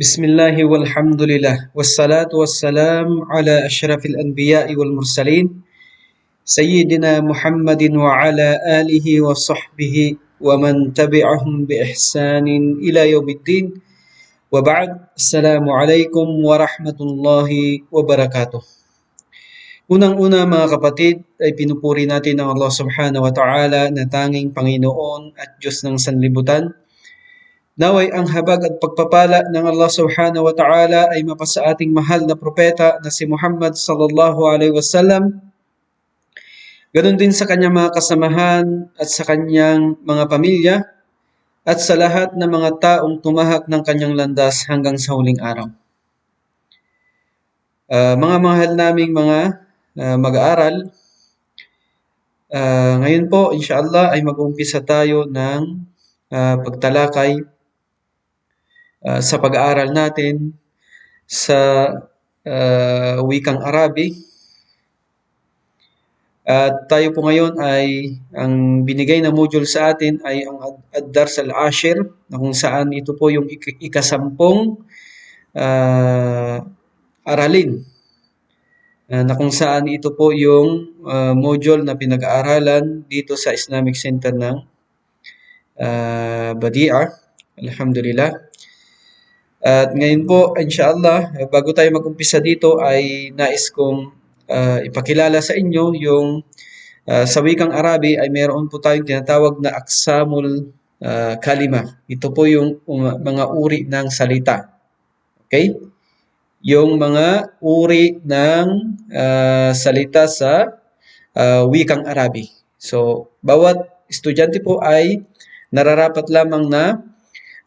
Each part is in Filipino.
Bismillahi walhamdulillah. Wassalatu wassalam ala ashrafil anbiya'i wal mursalin. Sayyidina Muhammadin wa ala alihi wa sahbihi wa man tabi'ahum bi ihsanin ila yawmiddin. Wa ba'd, assalamu alaikum wa rahmatullahi wa barakatuh. Unang-una mga kapatid ay pinupuri natin ang Allah subhanahu wa ta'ala na tanging Panginoon at Diyos ng Sanlibutan. Naway ang habag at pagpapala ng Allah subhanahu wa ta'ala ay mapasa ating mahal na propeta na si Muhammad sallallahu alaihi wasallam. Ganon din sa kanyang mga kasamahan at sa kanyang mga pamilya at sa lahat ng mga taong tumahak ng kanyang landas hanggang sa huling araw. Uh, mga mahal naming mga uh, mag-aaral, uh, ngayon po, inshallah, ay mag-uumpisa tayo ng uh, pagtalakay uh, sa pag-aaral natin sa uh, wikang Arabi. At tayo po ngayon ay, ang binigay na module sa atin ay ang Ad-Dars al-Ashir, na kung saan ito po yung ik- ikasampung uh, aralin na kung saan ito po yung uh, module na pinag-aaralan dito sa Islamic Center ng uh, Badia. Alhamdulillah. At ngayon po, inshallah, bago tayo mag-umpisa dito ay nais kong uh, ipakilala sa inyo yung uh, sa wikang Arabi ay meron po tayong tinatawag na aksamul uh, kalima. Ito po yung um, mga uri ng salita. Okay? Yung mga uri ng uh, salita sa uh, wikang Arabi. So, bawat estudyante po ay nararapat lamang na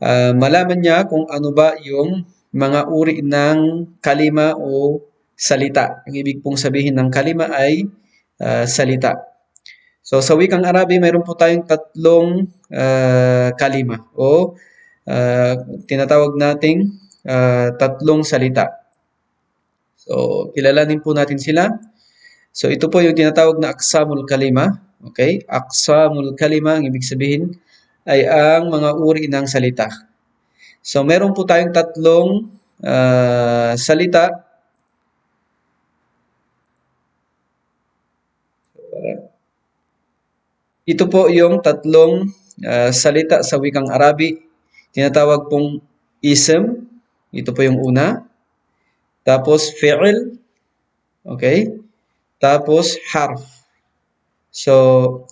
uh, malaman niya kung ano ba yung mga uri ng kalima o salita. Ang ibig pong sabihin ng kalima ay uh, salita. So sa wikang Arabi, mayroon po tayong tatlong uh, kalima o uh, tinatawag nating uh, tatlong salita. So kilalanin po natin sila. So ito po yung tinatawag na aksamul kalima. Okay? Aksamul kalima, ang ibig sabihin ay ang mga uri ng salita. So meron po tayong tatlong uh, salita Ito po yung tatlong uh, salita sa wikang Arabi. Tinatawag pong ism. Ito po yung una. Tapos fi'il. Okay? Tapos harf. So,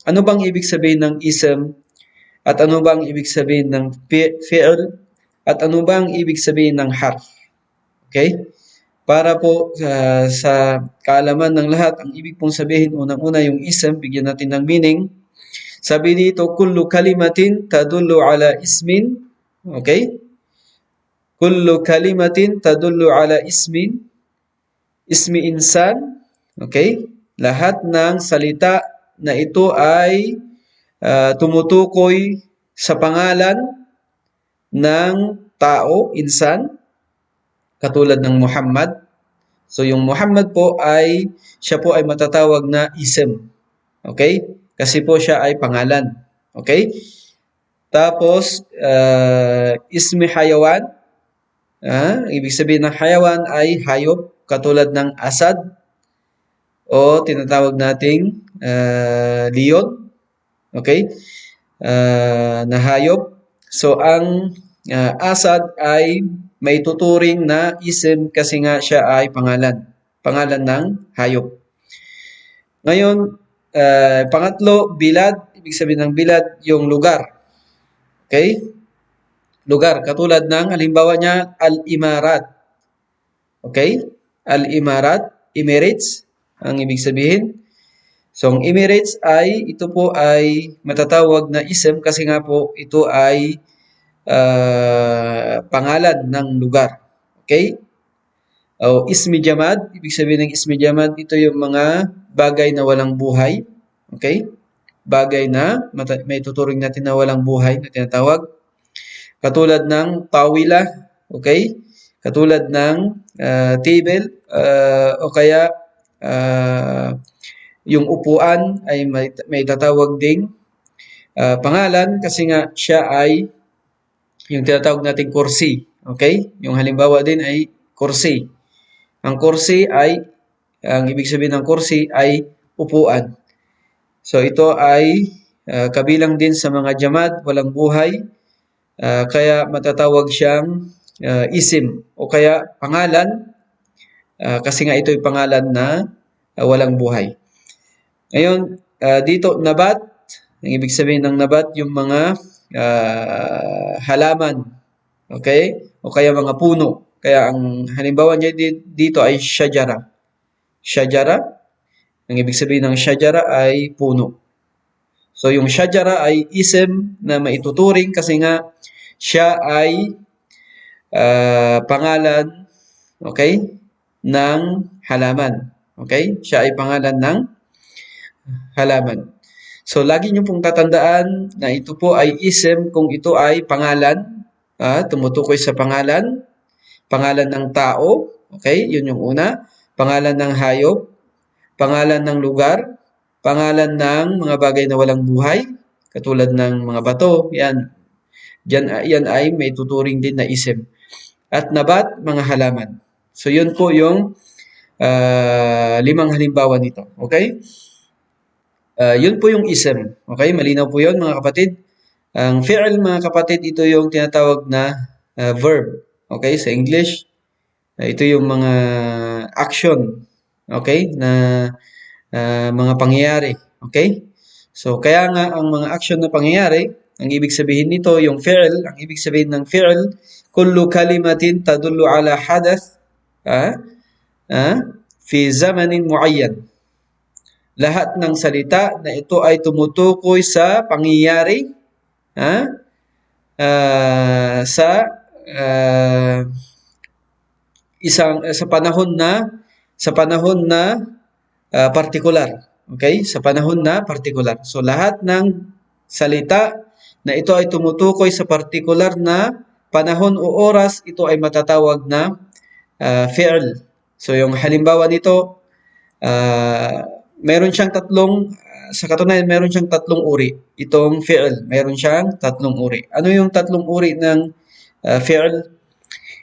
ano bang ibig sabihin ng ism? At ano bang ibig sabihin ng fi'il? At ano bang ibig sabihin ng harf? Okay? Para po uh, sa kaalaman ng lahat, ang ibig pong sabihin unang-una yung ism, bigyan natin ng meaning. Sabi dito, kullu kalimatin tadullu ala ismin. Okay? Kullu kalimatin tadullu ala ismin. Ismi insan. Okay? Lahat ng salita na ito ay uh, tumutukoy sa pangalan ng tao, insan, katulad ng Muhammad. So yung Muhammad po ay, siya po ay matatawag na ism. Okay? Kasi po siya ay pangalan. Okay? Tapos, uh, ismi hayawan. Uh, ibig sabihin ng hayawan ay hayop katulad ng asad o tinatawag nating uh, leon. Okay? Uh, na hayop. So, ang uh, asad ay may tuturing na isim kasi nga siya ay pangalan. Pangalan ng hayop. Ngayon, Uh, pangatlo, bilad. Ibig sabihin ng bilad, yung lugar. Okay? Lugar. Katulad ng, halimbawa niya, Al-Imarat. Okay? Al-Imarat, Emirates, ang ibig sabihin. So, ang Emirates ay, ito po ay matatawag na ism kasi nga po ito ay uh, pangalan ng lugar. Okay? O ismi jamad, ibig sabihin ng ismi jamad, ito yung mga bagay na walang buhay. Okay? Bagay na may tuturing natin na walang buhay na tinatawag. Katulad ng tawila, okay? Katulad ng uh, table uh, o kaya uh, yung upuan ay may, may tatawag ding uh, pangalan kasi nga siya ay yung tinatawag nating kursi Okay? Yung halimbawa din ay kursi. Ang kursi ay, ang ibig sabihin ng kursi ay upuan. So ito ay uh, kabilang din sa mga jamad, walang buhay. Uh, kaya matatawag siyang uh, isim o kaya pangalan uh, kasi nga ito ay pangalan na uh, walang buhay. Ngayon, uh, dito nabat, ang ibig sabihin ng nabat yung mga uh, halaman. Okay? O kaya mga puno. Kaya ang halimbawa niya dito ay shajara. Shajara, ang ibig sabihin ng shajara ay puno. So yung shajara ay ism na maituturing kasi nga siya ay uh, pangalan okay ng halaman. Okay? Siya ay pangalan ng halaman. So lagi niyo pong tatandaan na ito po ay ism kung ito ay pangalan, ah, tumutukoy sa pangalan, pangalan ng tao, okay? Yun yung una. Pangalan ng hayop, pangalan ng lugar, pangalan ng mga bagay na walang buhay, katulad ng mga bato, yan. Yan, yan ay may tuturing din na isim. At nabat, mga halaman. So yun po yung uh, limang halimbawa nito. Okay? Uh, yun po yung ism. Okay? Malinaw po yun mga kapatid. Ang fi'l mga kapatid, ito yung tinatawag na uh, verb. Okay? Sa English, uh, ito yung mga action. Okay? Na uh, mga pangyayari. Okay? So, kaya nga ang mga action na pangyayari, ang ibig sabihin nito, yung fi'l, ang ibig sabihin ng fi'l, kullu kalimatin tadullu ala hadath ah, ah, fi zamanin muayyan. Lahat ng salita na ito ay tumutukoy sa pangyayari ah, ah, sa ah, isang sa panahon na sa panahon na uh, particular. Okay? Sa panahon na particular. So lahat ng salita na ito ay tumutukoy sa particular na panahon o oras, ito ay matatawag na uh, fi'l. So yung halimbawa nito, uh, meron siyang tatlong, uh, sa katunayan, meron siyang tatlong uri. Itong fi'l, meron siyang tatlong uri. Ano yung tatlong uri ng uh, fi'l?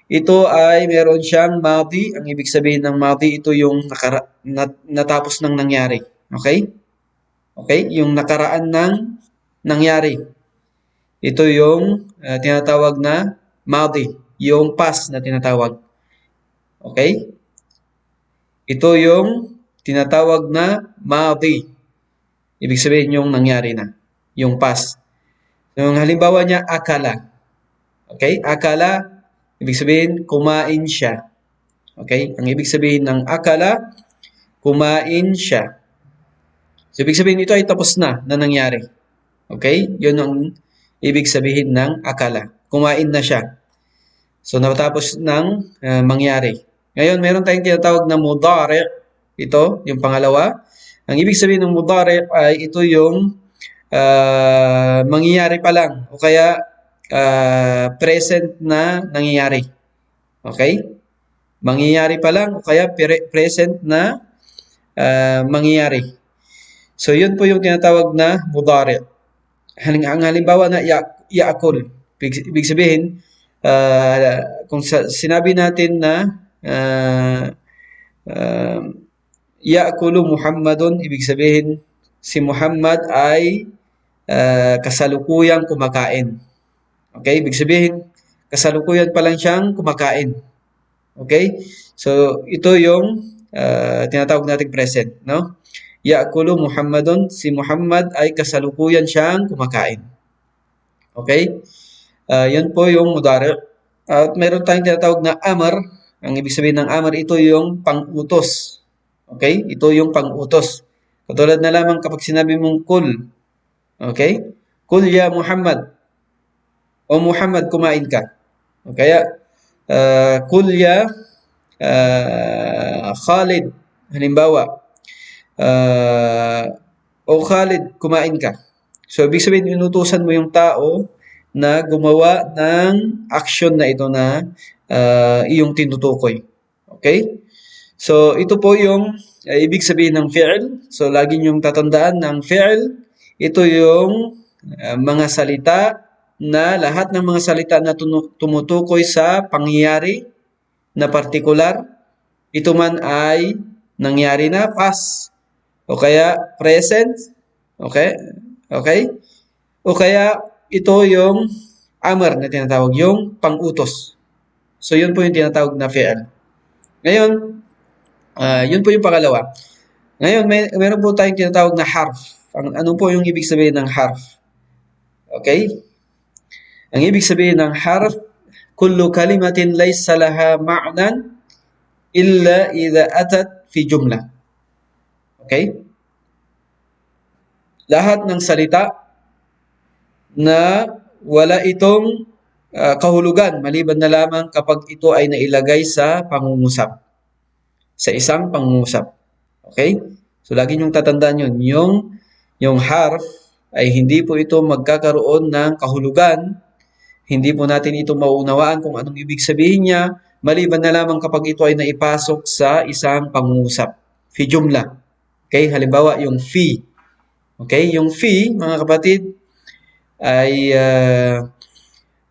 Ito ay meron siyang madi. Ang ibig sabihin ng madi, ito yung nakara, nat, natapos ng nangyari. Okay? Okay? Yung nakaraan ng nangyari. Ito yung uh, tinatawag na madi. Yung past na tinatawag. Okay? Ito yung tinatawag na madi. Ibig sabihin yung nangyari na. Yung past. Yung halimbawa niya, akala. Okay? Akala, Ibig sabihin, kumain siya. Okay? Ang ibig sabihin ng akala, kumain siya. So, ibig sabihin ito ay tapos na na nangyari. Okay? Yun ang ibig sabihin ng akala. Kumain na siya. So, natapos ng uh, mangyari. Ngayon, meron tayong tinatawag na mudari. Ito, yung pangalawa. Ang ibig sabihin ng mudari ay ito yung uh, mangyayari pa lang. O kaya, uh, present na nangyayari. Okay? Mangyayari pa lang o kaya present na uh, mangyayari. So, yun po yung tinatawag na mudari. Ang halimbawa na ya yaakul. Ibig sabihin, uh, kung sa, sinabi natin na uh, uh, yaakulu Muhammadun, ibig sabihin, si Muhammad ay uh, kasalukuyang kumakain. Okay? Ibig sabihin, kasalukuyan pa lang siyang kumakain. Okay? So, ito yung uh, tinatawag nating present. No? Ya'kulu Muhammadun, si Muhammad ay kasalukuyan siyang kumakain. Okay? Uh, yun po yung mudari. At meron tayong tinatawag na amar. Ang ibig sabihin ng amar, ito yung pang-utos. Okay? Ito yung pang-utos. Katulad na lamang kapag sinabi mong kul. Okay? Kul ya Muhammad o Muhammad, kumain ka. Kaya, uh, kulya uh, Khalid, halimbawa, uh, o Khalid, kumain ka. So, ibig sabihin, inutusan mo yung tao na gumawa ng action na ito na uh, iyong tinutukoy. Okay? So, ito po yung uh, ibig sabihin ng fi'l. So, lagi niyong tatandaan ng fi'l. Ito yung uh, mga salita na lahat ng mga salita na tumutukoy sa pangyayari na partikular, ito man ay nangyari na, past, o kaya present, okay? Okay? O kaya ito yung amr na tinatawag, yung pang-utos. So, yun po yung tinatawag na fi'al. Ngayon, ah, yun po yung pangalawa. Ngayon, may, meron po tayong tinatawag na harf. Ang, ano po yung ibig sabihin ng harf? Okay? Ang ibig sabihin ng harf, kullu kalimatin laysa laha ma'nan illa idha atat fi jumla. Okay? Lahat ng salita na wala itong ah, kahulugan maliban na lamang kapag ito ay nailagay sa pangungusap. Sa isang pangungusap. Okay? So lagi niyong tatandaan yun. Yung, yung harf ay hindi po ito magkakaroon ng kahulugan. Hindi po natin ito mauunawaan kung anong ibig sabihin niya maliban na lamang kapag ito ay naipasok sa isang pangungusap. Fi jumla. Okay? Halimbawa, yung fi. Okay? Yung fi, mga kapatid, ay ah,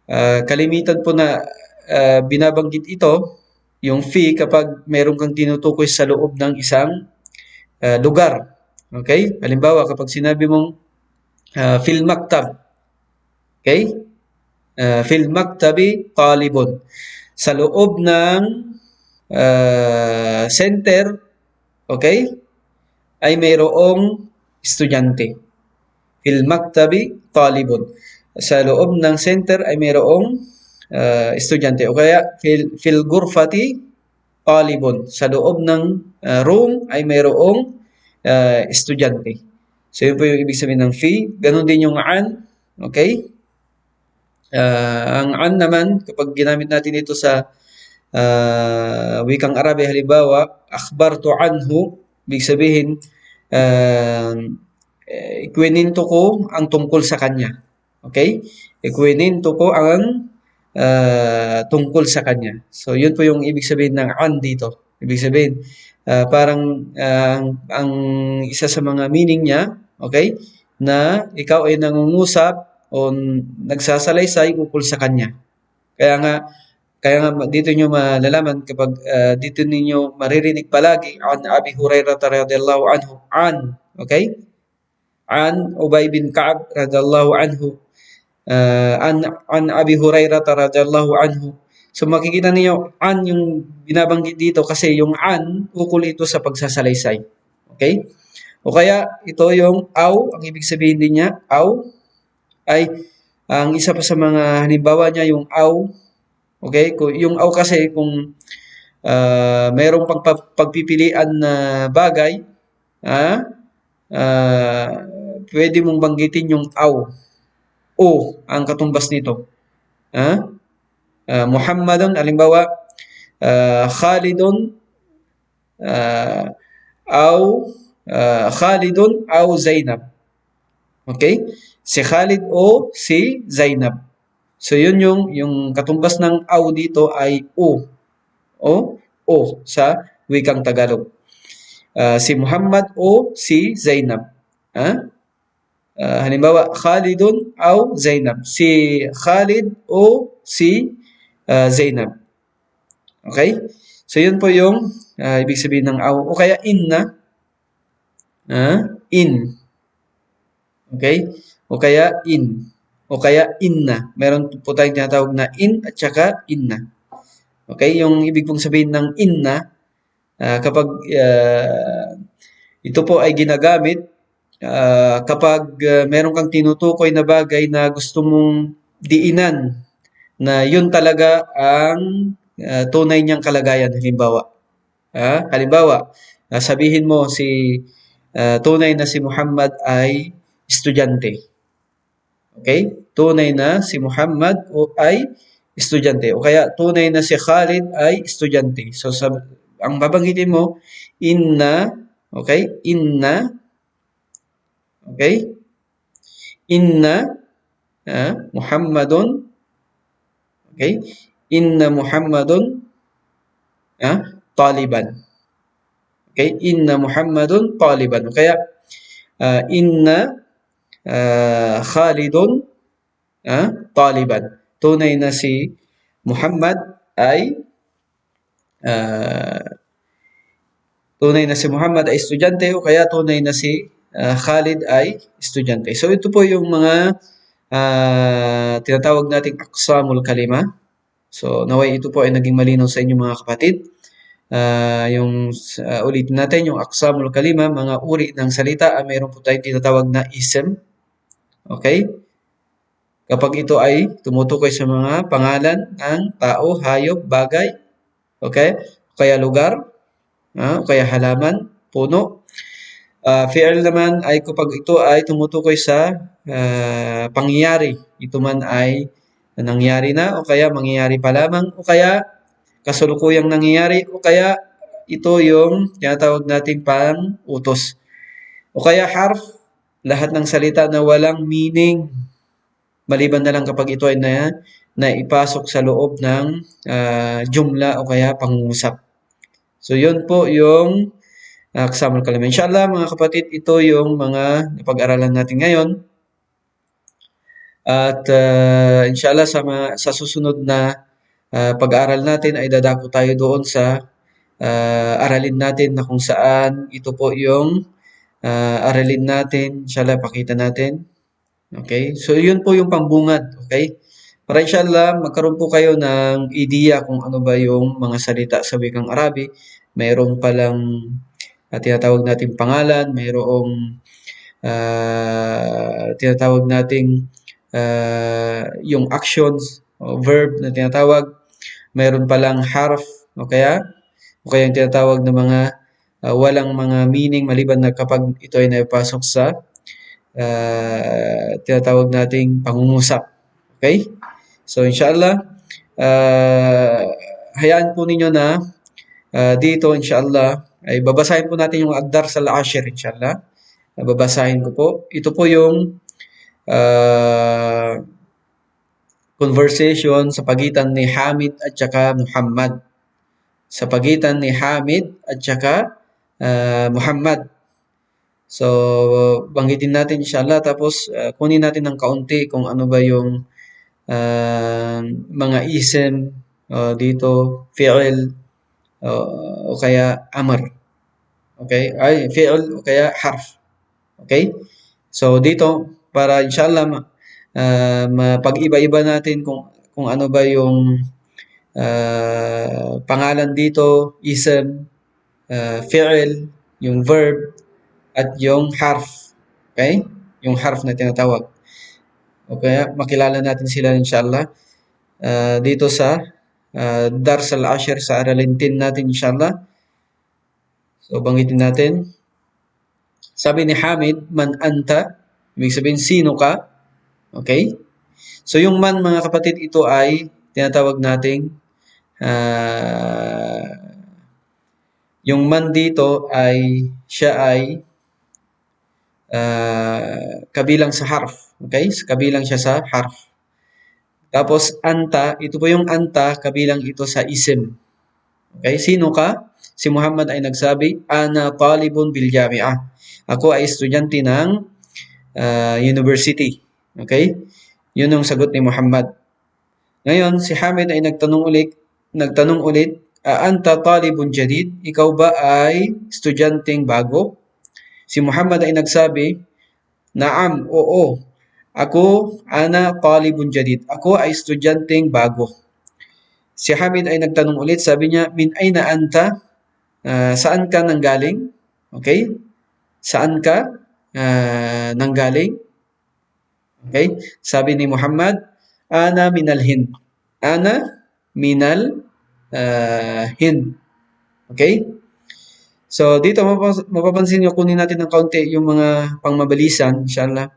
ah, kalimitan po na ah, binabanggit ito, yung fi kapag meron kang tinutukoy sa loob ng isang ah, lugar. Okay? Halimbawa, kapag sinabi mong ah, fil maktab. Okay? Uh, fil maktabi talibun. Sa loob ng ah, center, okay, ay mayroong estudyante. Fil maktabi talibun. Sa loob ng center ay mayroong ah, estudyante. O kaya fil, fil gurfati talibun. Sa loob ng ah, room ay mayroong ah, estudyante. So yun po yung ibig sabihin ng fi. Ganon din yung an. Okay? Ah, ang an naman, kapag ginamit natin ito sa ah, wikang Arabi, halimbawa, akhbartu anhu, ibig sabihin, uh, ikwininto ko ang tungkol sa kanya. Okay? Ikwininto ko ang ah, tungkol sa kanya. So, yun po yung ibig sabihin ng an dito. Ibig sabihin, ah, parang ah, ang, ang isa sa mga meaning niya, okay, na ikaw ay nangungusap o nagsasalaysay ukol sa kanya. Kaya nga, kaya nga dito nyo malalaman kapag ah, dito ninyo maririnig palagi an Abi Hurairah radhiyallahu anhu an okay an Ubay bin Ka'ab radhiyallahu anhu ah, an an Abi Hurairah radhiyallahu anhu so makikita niyo an yung binabanggit dito kasi yung an ukol ito sa pagsasalaysay okay o kaya ito yung aw ang ibig sabihin din niya aw ay ang isa pa sa mga halimbawa niya yung aw Okay? Yung aw kasi kung ah, mayroong pagpipilian na bagay, ah, ah, pwede mong banggitin yung aw. O ang katumbas nito. Ah? Ah, Muhammadun, halimbawa, ah, Khalidun, ah, aw, ah, Khalidun aw Zainab. Okay? Si Khalid o si Zainab. So yun yung yung katumbas ng aw dito ay o. O o sa wikang Tagalog. Ah, si Muhammad o si Zainab. Ah? Ah, halimbawa, Khalidun aw Zainab. Si Khalid o si ah, Zainab. Okay? So yun po yung ah, ibig sabihin ng aw. O kaya inna. Ah, in. Okay? O kaya in. O kaya inna. Meron po tayong tinatawag na in at saka inna. Okay? Yung ibig pong sabihin ng inna, ah, kapag ah, ito po ay ginagamit ah, kapag ah, meron kang tinutukoy na bagay na gusto mong diinan na yun talaga ang ah, tunay niyang kalagayan. Halimbawa, ah, halimbawa, ah, sabihin mo si ah, tunay na si Muhammad ay estudyante. Okay? Tunay na si Muhammad o ay estudyante. O kaya tunay na si Khalid ay estudyante. So sa, ang babanggitin mo, inna, okay? Inna, okay? Inna ah, Muhammadun, okay? Inna Muhammadun ah, taliban. Okay? Inna Muhammadun taliban. Kaya, ah, inna ah, Khalidun ah, taliban. Tunay na si Muhammad ay ah, tunay na si Muhammad ay estudyante o kaya tunay na si ah, Khalid ay estudyante. So ito po yung mga ah, tinatawag nating aksamul kalima. So naway ito po ay naging malinaw sa inyo mga kapatid. Ah, yung uh, ulitin natin yung aksamul kalima, mga uri ng salita, ah, mayroon po tayong tinatawag na ism. Okay? Kapag ito ay tumutukoy sa mga pangalan ng tao, hayop, bagay, okay? Kaya lugar, o kaya halaman, puno. Uh, fi'il naman ay kapag ito ay tumutukoy sa ah, pangyayari. Ito man ay nangyari na o kaya mangyayari pa lamang o kaya kasulukuyang nangyayari o kaya ito yung tinatawag nating pang utos. O kaya harf, lahat ng salita na walang meaning maliban na lang kapag ito ay na, na ipasok sa loob ng uh, jumla o kaya pangungusap. So, yun po yung uh, kasama kalima. Inshallah, mga kapatid, ito yung mga napag-aralan natin ngayon. At uh, inshallah, sa, mga, sa susunod na uh, pag-aaral natin ay dadako tayo doon sa uh, aralin natin na kung saan ito po yung uh, aralin natin. Inshallah, pakita natin Okay? So, yun po yung pambungad. Okay? Para inshallah, magkaroon po kayo ng idea kung ano ba yung mga salita sa wikang Arabi. Mayroon palang uh, tinatawag nating pangalan, mayroong uh, tinatawag nating uh, yung actions o verb na tinatawag. Mayroon palang harf o kaya o kaya yung tinatawag na mga uh, walang mga meaning maliban na kapag ito ay naipasok sa uh, tinatawag nating pangungusap. Okay? So, inshallah, uh, hayaan po ninyo na uh, dito, inshallah, ay babasahin po natin yung Agdar sa Ashir, inshallah. Babasahin ko po. Ito po yung uh, conversation sa pagitan ni Hamid at saka Muhammad. Sa pagitan ni Hamid at saka uh, Muhammad. So, banggitin natin inshallah tapos uh, kunin natin ng kaunti kung ano ba yung uh, mga ism uh, dito, fi'il uh, o kaya amr. Okay? Ay, fi'il o kaya harf. Okay? So, dito para inshallah uh, mapag-iba-iba natin kung kung ano ba yung uh, pangalan dito, ism, uh, fi'il, yung verb, at yung harf. Okay? Yung harf na tinatawag. Okay, makilala natin sila inshallah. Uh, dito sa uh, Dars al-Ashir sa aralin 10 natin inshallah. So, banggitin natin. Sabi ni Hamid, man anta. Ibig sabihin, sino ka? Okay? So, yung man, mga kapatid, ito ay tinatawag nating uh, yung man dito ay siya ay uh, kabilang sa harf. Okay? Kabilang siya sa harf. Tapos, anta, ito po yung anta, kabilang ito sa isim. Okay? Sino ka? Si Muhammad ay nagsabi, Ana talibun bil jami'ah. Ako ay estudyante ng uh, university. Okay? Yun ang sagot ni Muhammad. Ngayon, si Hamid ay nagtanong ulit, nagtanong ulit, Anta talibun jadid? Ikaw ba ay estudyanteng bago? Si Muhammad ay nagsabi, Naam, oo. Ako, ana talibun jadid. Ako ay estudyanteng bago. Si Hamid ay nagtanong ulit, sabi niya, Min ayna anta? Uh, saan ka nanggaling? Okay? Saan ka uh, nanggaling? Okay? Sabi ni Muhammad, Ana minal Hind. Ana minal uh, Hind. Okay? So, dito mapapansin nyo, kunin natin ng kaunti yung mga pangmabalisan, inshallah.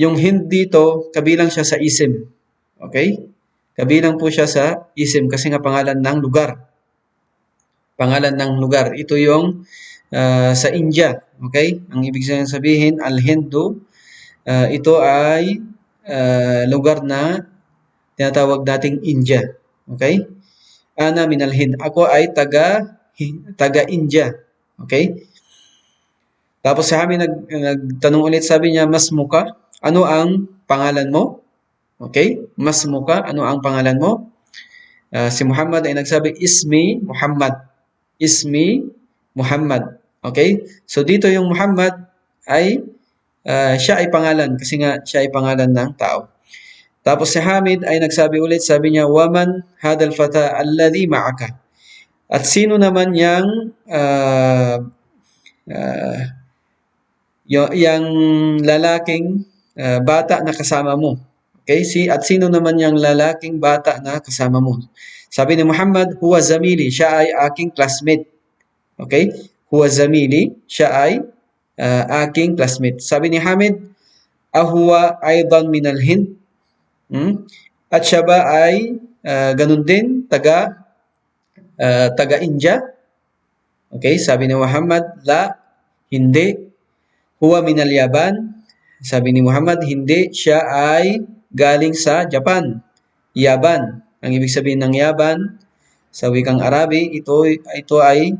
Yung hint dito, kabilang siya sa isim. Okay? Kabilang po siya sa isim kasi nga pangalan ng lugar. Pangalan ng lugar. Ito yung uh, sa India. Okay? Ang ibig sabihin, Al-Hindu, uh, ito ay uh, lugar na tinatawag dating India. Okay? Ana min al-Hind. Ako ay taga taga India. Okay? Tapos sa amin nag, nagtanong ulit, sabi niya, mas muka, ano ang pangalan mo? Okay? Masmu ka, ano ang pangalan mo? Ah, si Muhammad ay nagsabi, Ismi Muhammad. Ismi Muhammad. Okay? So dito yung Muhammad ay ah, siya ay pangalan kasi nga siya ay pangalan ng tao. Tapos si Hamid ay nagsabi ulit, sabi niya, Waman hadal fata alladhi ma'aka. At sino naman yang ah, yung, yung lalaking ah, bata na kasama mo? Okay? Si, at sino naman yung lalaking bata na kasama mo? Sabi ni Muhammad, huwa zamili, siya ay aking classmate. Okay? Huwa zamili, siya ay ah, aking classmate. Sabi ni Hamid, ahuwa aydan minal Hind. Hmm? At siya ba ay ah, ganun din, taga ah, taga-India? Okay, sabi ni Muhammad, la, hindi. Huwa minal Yaban. Sabi ni Muhammad, hindi. Siya ay galing sa Japan. Yaban. Ang ibig sabihin ng Yaban, sa wikang Arabi, ito, ito ay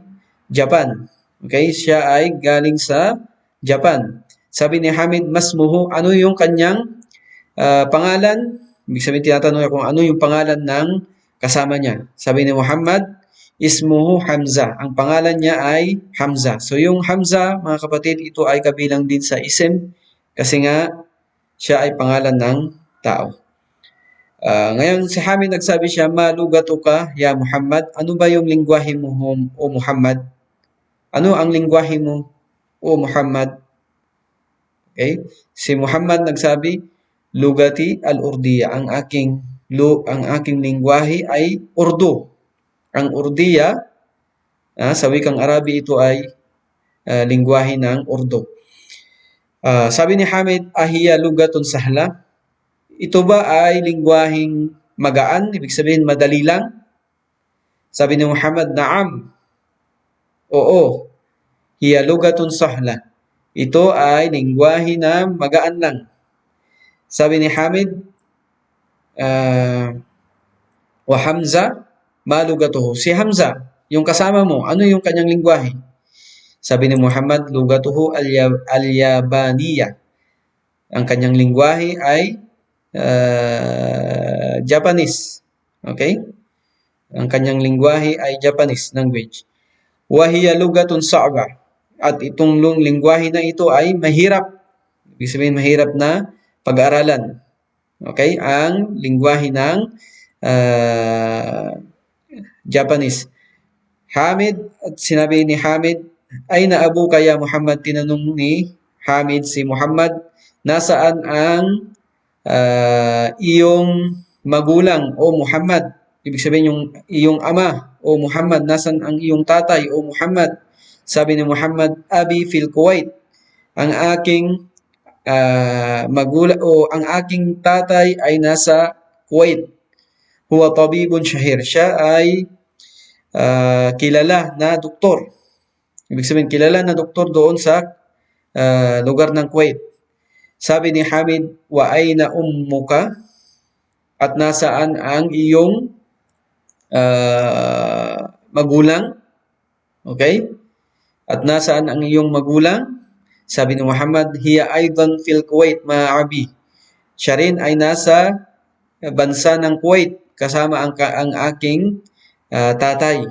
Japan. Okay, siya ay galing sa Japan. Sabi ni Hamid Masmuhu, ano yung kanyang ah, pangalan? Ibig sabihin tinatanong niya kung ano yung pangalan ng kasama niya. Sabi ni Muhammad, Ismuhu Hamza. Ang pangalan niya ay Hamza. So yung Hamza, mga kapatid, ito ay kabilang din sa isim kasi nga siya ay pangalan ng tao. Ah, ngayon si Hamid nagsabi siya, Malugatu ka, ya Muhammad. Ano ba yung lingwahe mo, o Muhammad? Ano ang lingwahe mo, o Muhammad? Okay? Si Muhammad nagsabi, Lugati al-Urdiya. Ang aking lu ang aking lingwahe ay Urdu. Ang Urdiya, ah, sa wikang Arabi ito ay ah, lingwahe ng Urdu. Ah, sabi ni Hamid, ahiya lugatun sahla. Ito ba ay lingwaheng magaan? Ibig sabihin madali lang? Sabi ni Muhammad, naam. Oo. Hiya lugatun sahla. Ito ay lingwahe na magaan lang. Sabi ni Hamid, ah, wa Hamza, malugatuhu. Si Hamza, yung kasama mo, ano yung kanyang lingwahe? Sabi ni Muhammad, lugatuhu al-Ya- al-Yabaniya. Ang kanyang lingwahe ay ah, Japanese. Okay? Ang kanyang lingwahe ay Japanese language. Wahiya lugatun sa'ba. At itong lingwahe na ito ay mahirap. Ibig sabihin mahirap na pag-aralan. Okay? Ang lingwahe ng ah, Japanese. Hamid, at sinabi ni Hamid, ay naabu kaya Muhammad, tinanong ni Hamid si Muhammad, nasaan ang ah, iyong magulang o Muhammad? Ibig sabihin yung iyong ama o Muhammad, nasan ang iyong tatay o Muhammad? Sabi ni Muhammad, Abi fil Kuwait. Ang aking ah, magulang o ang aking tatay ay nasa Kuwait. Huwa tabibun shahir. Siya ay ah, kilala na doktor. Ibig sabihin, kilala na doktor doon sa ah, lugar ng Kuwait. Sabi ni Hamid, wa aina ummuka? At nasaan ang iyong ah, magulang? Okay? At nasaan ang iyong magulang? Sabi ni Muhammad, hiya aidan fil Kuwait ma'abi. Siya rin ay nasa bansa ng Kuwait kasama ang, ang aking ah, tatay.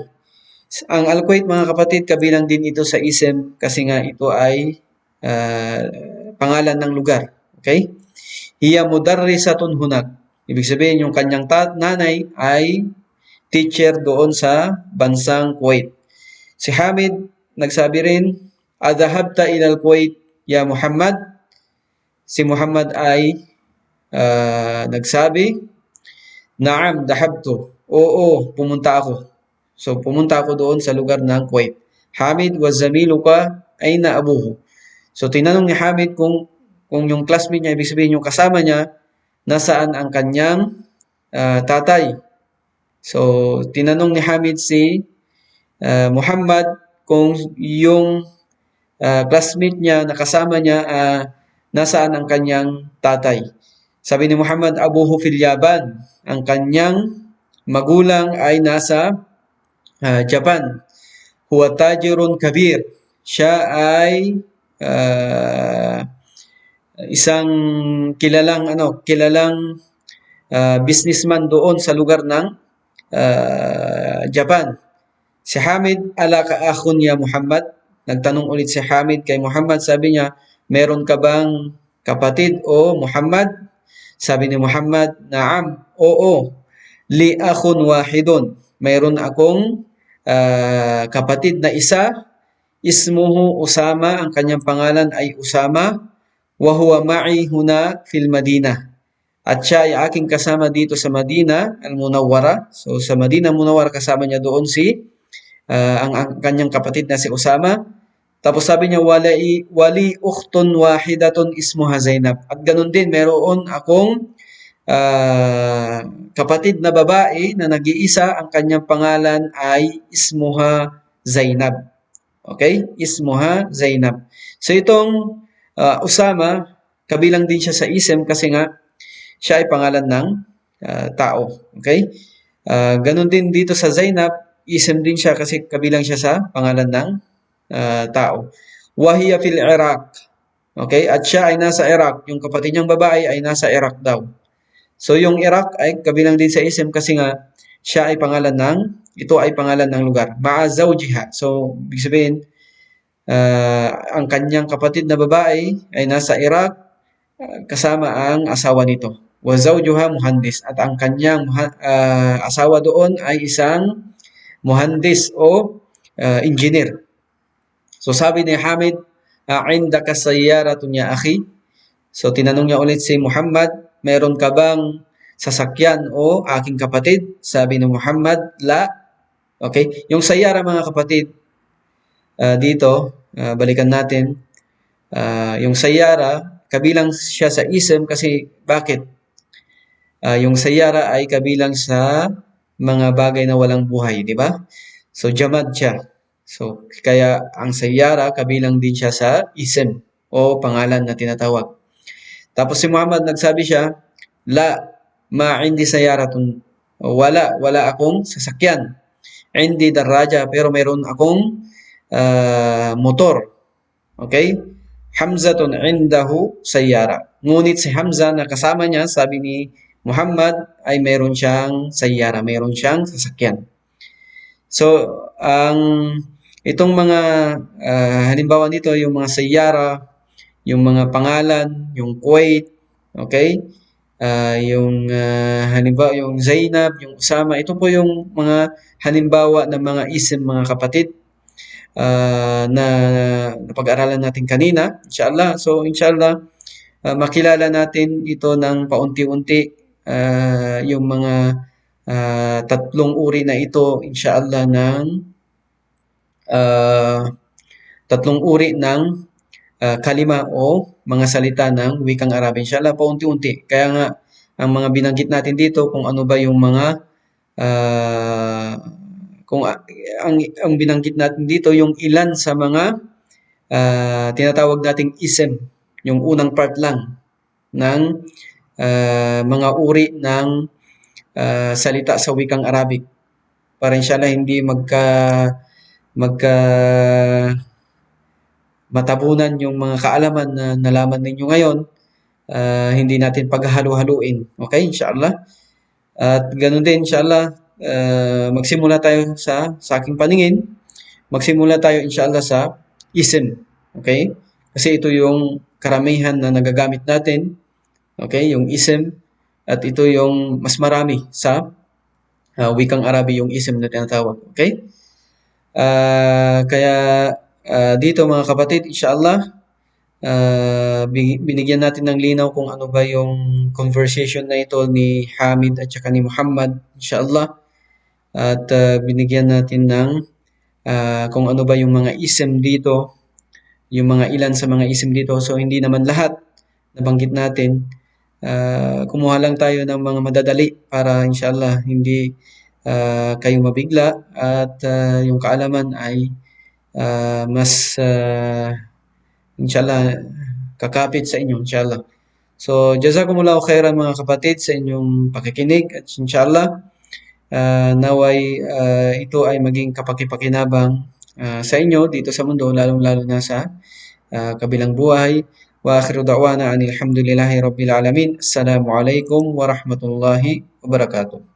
Ang Al-Kuwait mga kapatid, kabilang din ito sa isem kasi nga ito ay ah, pangalan ng lugar. Okay? Hiya mudarrisatun hunak. Ibig sabihin yung kanyang nanay ay teacher doon sa bansang Kuwait. Si Hamid nagsabi rin, Adhahabta ilal Kuwait ya Muhammad. Si Muhammad ay ah, nagsabi, Naam, dahabtu. Oo, pumunta ako. So, pumunta ako doon sa lugar ng Kuwait. Hamid wa zamiluka ay naabuhu. So, tinanong ni Hamid kung kung yung classmate niya, ibig sabihin yung kasama niya, nasaan ang kanyang ah, tatay. So, tinanong ni Hamid si ah, Muhammad kung yung ah, classmate niya, nakasama niya, ah, nasaan ang kanyang tatay. Sabi ni Muhammad, Abuhu fil Yaban. Ang kanyang magulang ay nasa ah, Japan. Huwa tajirun kabir. Siya ay ah, isang kilalang ano, kilalang ah, businessman doon sa lugar ng ah, Japan. Si Hamid, ala ka akhun ya Muhammad? Nagtanong ulit si Hamid kay Muhammad, sabi niya, meron ka bang kapatid o Muhammad? Sabi ni Muhammad, naam, oo, li akhun wahidun. Mayroon akong ah, kapatid na isa, ismuhu Usama, ang kanyang pangalan ay Usama, wa huwa ma'i huna fil Madinah. At siya ay aking kasama dito sa Madina, al-Munawwara. So sa Madina Munawwara kasama niya doon si ah, ang, ang kanyang kapatid na si Usama. Tapos sabi niya, wali, wali ukhtun wahidatun ismuha Zainab. At ganun din, meron akong ah, kapatid na babae na nag-iisa, ang kanyang pangalan ay ismuha Zainab. Okay? Ismuha Zainab. So itong ah, Usama, kabilang din siya sa ism kasi nga siya ay pangalan ng ah, tao. Okay? Ah, ganun din dito sa Zainab, ism din siya kasi kabilang siya sa pangalan ng ah, tao. Wahiya fil Iraq. Okay? At siya ay nasa Iraq. Yung kapatid niyang babae ay nasa Iraq daw. So yung Iraq ay kabilang din sa ism kasi nga siya ay pangalan ng, ito ay pangalan ng lugar. Ma'a zawjiha. So, ibig sabihin, ah, ang kanyang kapatid na babae ay nasa Iraq ah, kasama ang asawa nito. Wa zawjuha muhandis. At ang kanyang ah, asawa doon ay isang muhandis o ah, engineer. So sabi ni Hamid, "Indaka sayyaratun ya akhi?" So tinanong niya ulit si Muhammad, "Meron ka bang sasakyan o aking kapatid?" Sabi ni Muhammad, "La." Okay? Yung sayyara mga kapatid, ah, dito, ah, balikan natin. Ah, yung sayyara, kabilang siya sa ism kasi bakit? Ah, yung sayyara ay kabilang sa mga bagay na walang buhay, di ba? So jamad siya. So kaya ang sayyara kabilang din siya sa ism o pangalan na tinatawag. Tapos si Muhammad nagsabi siya, La, ma indi sayaratun. Wala, wala akong sasakyan. Indi daraja, pero mayroon akong ah, motor. Okay? Hamzatun indahu sayyara. Ngunit si Hamza na kasama niya, sabi ni Muhammad, ay mayroon siyang sayyara, mayroon siyang sasakyan. So, ang itong mga ah, halimbawa nito, yung mga sayyara, yung mga pangalan, yung Kuwait, okay? Ah, yung ah, halimbawa yung Zainab, yung Usama, ito po yung mga halimbawa ng mga ism mga kapatid ah, na napag-aralan natin kanina, inshallah. So, inshallah, ah, makilala natin ito ng paunti-unti ah, yung mga ah, tatlong uri na ito, inshallah, ng ah, tatlong uri ng ah, kalima o mga salita ng wikang Arabi. Inshallah, paunti-unti. Kaya nga, ang mga binanggit natin dito, kung ano ba yung mga ah, kung a- ang, ang binanggit natin dito, yung ilan sa mga ah, tinatawag nating ism, yung unang part lang ng ah, mga uri ng ah, salita sa wikang Arabic. Para inshallah hindi magka magka matabunan yung mga kaalaman na nalaman ninyo ngayon, ah, hindi natin paghahalo-haluin. Okay, inshallah. At ganun din, inshallah, ah, magsimula tayo sa, sa aking paningin, magsimula tayo inshallah sa ism. Okay? Kasi ito yung karamihan na nagagamit natin. Okay? Yung ism. At ito yung mas marami sa ah, wikang Arabi, yung ism na tinatawag. Okay? Ah, kaya ah, dito mga kapatid, inshallah, ah, bi- binigyan natin ng linaw kung ano ba yung conversation na ito ni Hamid at saka ni Muhammad, inshallah. At ah, binigyan natin ng ah, kung ano ba yung mga ism dito, yung mga ilan sa mga ism dito. So hindi naman lahat nabanggit natin. Ah, kumuha lang tayo ng mga madadali para inshallah hindi ah, kayo mabigla at ah, yung kaalaman ay uh, mas uh, inshallah kakapit sa inyo inshallah. So jazakumullahu khairan mga kapatid sa inyong pakikinig at inshallah uh, naway uh, ito ay maging kapakipakinabang uh, sa inyo dito sa mundo lalong-lalo na sa uh, kabilang buhay. Wa akhiru da'wana anil rabbil alamin. Assalamu alaikum wa rahmatullahi wa barakatuh.